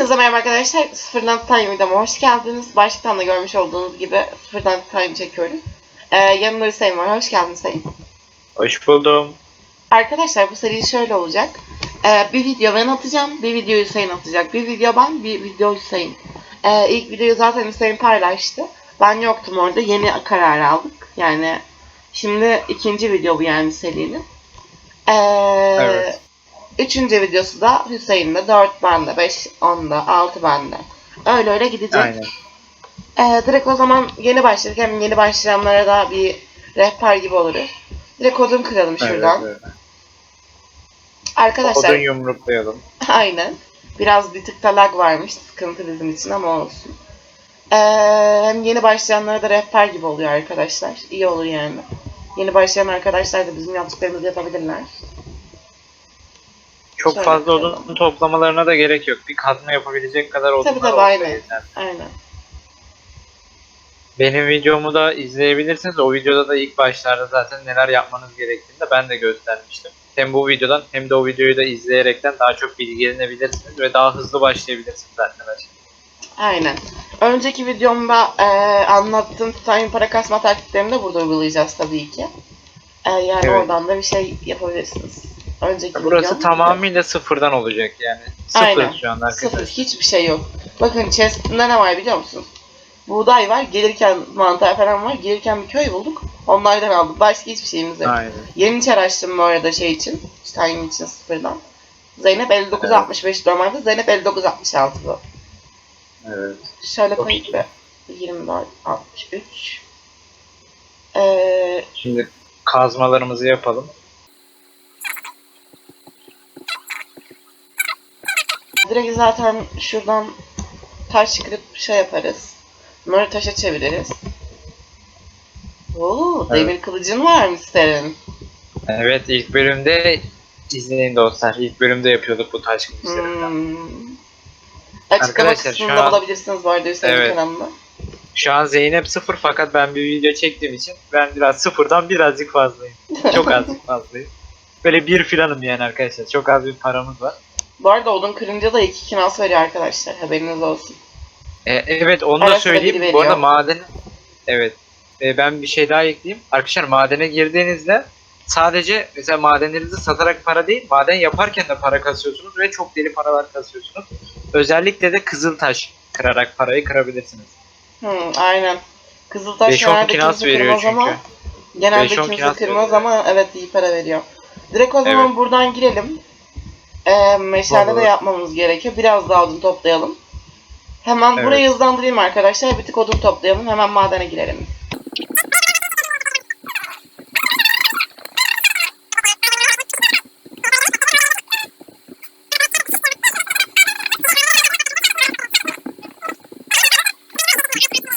Hepinize merhaba arkadaşlar. Sıfırdan Time videoma hoş geldiniz. Başlıktan da görmüş olduğunuz gibi sıfırdan Time çekiyoruz. Ee, yanımda Hüseyin var. Hoş geldin Hüseyin. Hoş buldum. Arkadaşlar bu seri şöyle olacak. Ee, bir video ben atacağım, bir video Hüseyin atacak. Bir video ben, bir video Hüseyin. Ee, ilk videoyu zaten Hüseyin paylaştı. Ben yoktum orada. Yeni karar aldık. Yani şimdi ikinci video bu yani serinin. Ee, Evet. Üçüncü videosu da Hüseyin'de. Dört bende, beş onda, altı bende. Öyle öyle gidecek. Aynen. Ee, direkt o zaman yeni başladık. Hem yeni başlayanlara da bir rehber gibi oluruz. Direkt odun kıralım şuradan. Evet, evet. Arkadaşlar Odun yumruklayalım. aynen. Biraz bir tık lag varmış. Sıkıntı bizim için ama olsun. Ee, hem yeni başlayanlara da rehber gibi oluyor arkadaşlar. İyi olur yani. Yeni başlayan arkadaşlar da bizim yaptıklarımızı yapabilirler. Çok Şöyle fazla koyalım. odun toplamalarına da gerek yok. Bir kazma yapabilecek kadar odun Tabii tabii, aynen. Aynen. Benim videomu da izleyebilirsiniz. O videoda da ilk başlarda zaten neler yapmanız gerektiğini de ben de göstermiştim. Hem bu videodan hem de o videoyu da izleyerekten daha çok bilgilenebilirsiniz ve daha hızlı başlayabilirsiniz arkadaşlar. Aynen. Önceki videomda e, anlattığım time para kasma taktiklerini de burada uygulayacağız tabii ki. E, yani Evet. oradan da bir şey yapabilirsiniz. Önceki Burası videom- tamamıyla sıfırdan olacak yani. Sıfır Aynen. şu anda Sıfır. arkadaşlar. Hiçbir şey yok. Bakın chest'inde ne var biliyor musunuz? Buğday var. Gelirken mantar falan var. Gelirken bir köy bulduk. Onlardan aldık. Başka hiçbir şeyimiz yok. Aynen. Yeni çar açtım bu arada şey için. Time için sıfırdan. Zeynep 5965 normalde. Zeynep 5966 bu. Evet. Şöyle iyi. bir 24 63 ee, Şimdi kazmalarımızı yapalım. Direkt zaten şuradan taş kırıp şey yaparız. Bunları taşa çeviririz. Oo, Evet. demir kılıcın varmış senin. Evet ilk bölümde izleyin dostlar. İlk bölümde yapıyorduk bu taş kılıçlarını. Hmm. Açıklama kısmında an- bulabilirsiniz bu arada Hüseyin Evet. kanalını. Şu an Zeynep sıfır fakat ben bir video çektiğim için ben biraz sıfırdan birazcık fazlayım. Çok azıcık fazlayım. Böyle bir filanım yani arkadaşlar. Çok az bir paramız var. Bu arada odun kırınca da iki kinas veriyor arkadaşlar. Haberiniz olsun. E, evet onu Ara da sıra biri söyleyeyim. Bu arada veriyor. maden Evet. E, ben bir şey daha ekleyeyim. Arkadaşlar madene girdiğinizde sadece mesela madenlerinizi satarak para değil, maden yaparken de para kasıyorsunuz ve çok deli paralar kasıyorsunuz. Özellikle de kızıl taş kırarak parayı kırabilirsiniz. Hmm, aynen. Kızıltaş 5-10 genelde kinas kimse veriyor kırmaz ama çünkü. genelde 5-10 kimse kinas kırmaz veriyor. ama evet iyi para veriyor. Direkt o zaman Evet. buradan girelim. Ee, meşalde de yapmamız gerekiyor. Biraz daha odun toplayalım. Hemen evet. burayı hızlandırayım arkadaşlar. Bir tık odun toplayalım. Hemen madene girelim.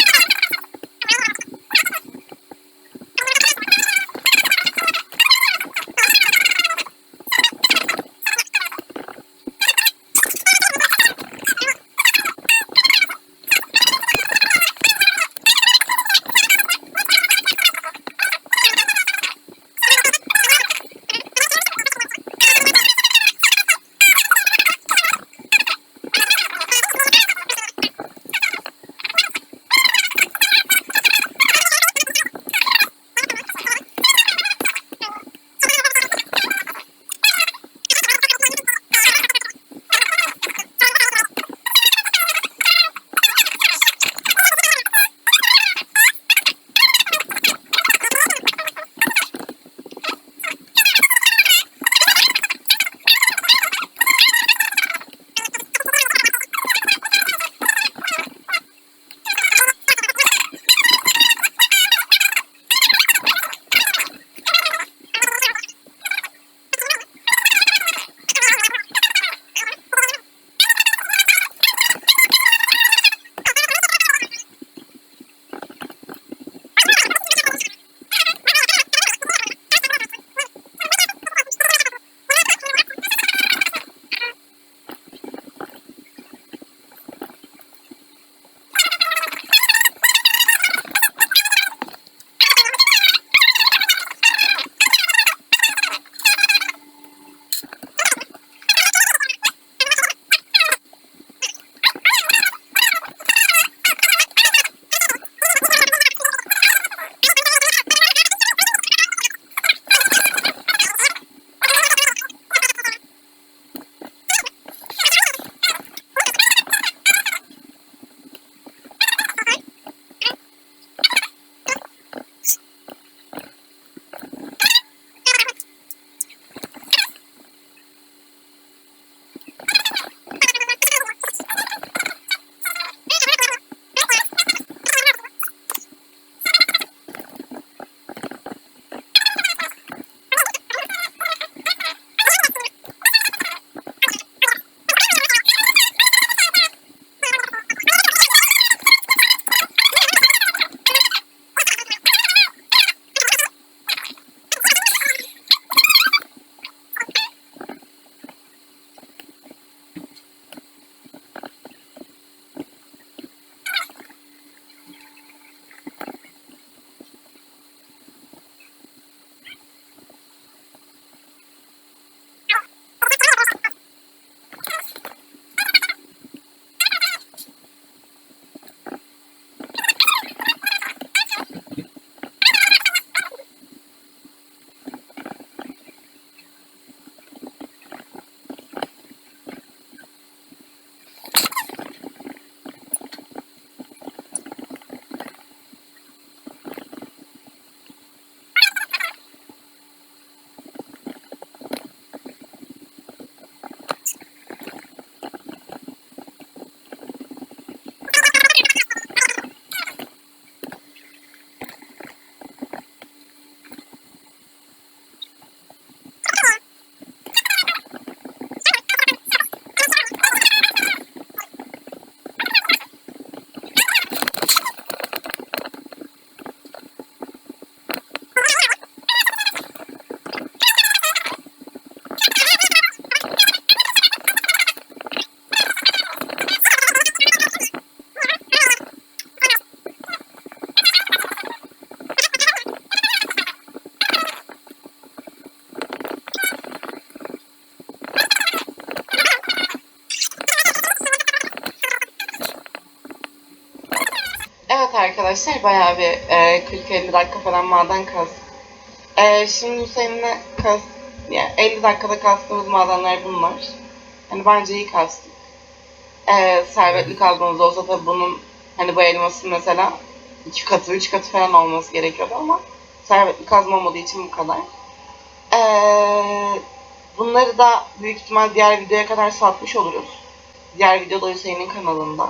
arkadaşlar bayağı bir e, 40-50 dakika falan maden kazdık. E, şimdi Hüseyin'le kaz, yani 50 dakikada kastığımız madenler bunlar. Hani bence iyi kastık. E, servetli kazmamız olsa tabii bunun hani bu elmasın mesela iki katı, üç katı falan olması gerekiyordu ama servetli kazma olmadığı için bu kadar. E, bunları da büyük ihtimal diğer videoya kadar satmış oluruz. Diğer videoda Hüseyin'in kanalında.